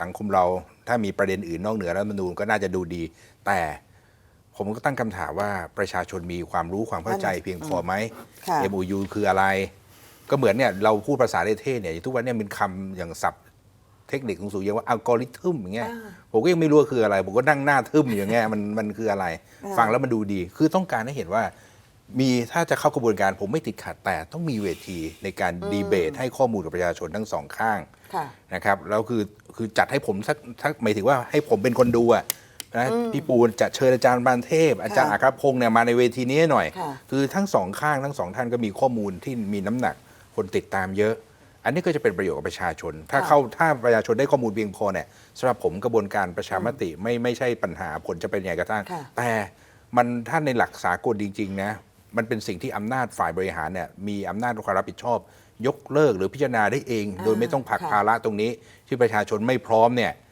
สังคมเราถ้ามีประเด็นอื่นนอกเหนือรัฐธรรมนูญก็น่าจะดูดี แต่ผมก็ตั้งคำถามว่าประชาชนมีความรู้ความเข้าใจเพียงพอไหม ค่ะ MOU คืออะไร ก็เหมือนเนี่ยเราพูดภาษาเท่ๆเนี่ยทุกวันเนี่ยมันคำอย่างศัพท์เทคนิคสูงๆอย่างว่าอัลกอริทึมอย่างเงี้ยอ่าผมก็ยังไม่รู้ว่าคืออะไร ผมก็นั่งหน้าทึมอย่างเงี้ยมันมันคืออะไรอ่าฟังแล้วมันดูดี คือต้องการให้เห็นว่า มีถ้าจะเข้ากระบวนการผมไม่ติดขัดแต่ต้องมีเวทีในการดีเบตให้ข้อมูลกับประชาชนทั้งสองข้างค่ะ นะครับแล้วคือคือจัดให้ผมสักสักหมายถึงว่าให้ผมเป็นคนดูอะนะพี่ปูนจะเชิญอาจารย์บานเทพ อาจารย์อัครพงษ์เนี่ยมาในเวทีนี้ให้หน่อย ค่ะ คือทั้งสองข้างทั้งสองท่านก็มีข้อมูลที่มีน้ำหนักคนติดตามเยอะ อันนี้ก็จะเป็นประโยชน์กับประชาชน ถ้าค่ะเข้าถ้าประชาชนได้ข้อมูลเพียงพอเนี่ยสำหรับผมกระบวนการประชามติไม่ไม่ใช่ปัญหาผลจะเป็นยังไงก็ตามค่ะ แต่มันถ้าในหลักสากลจริงๆนะ มันเป็นสิ่งที่อำนาจฝ่ายบริหารเนี่ยมีอำนาจความรับผิดชอบ ยกเลิกหรือพิจารณาได้เอง โดยไม่ต้องผลักค่ะภาระตรงนี้ที่ประชาชนไม่พร้อมเนี่ย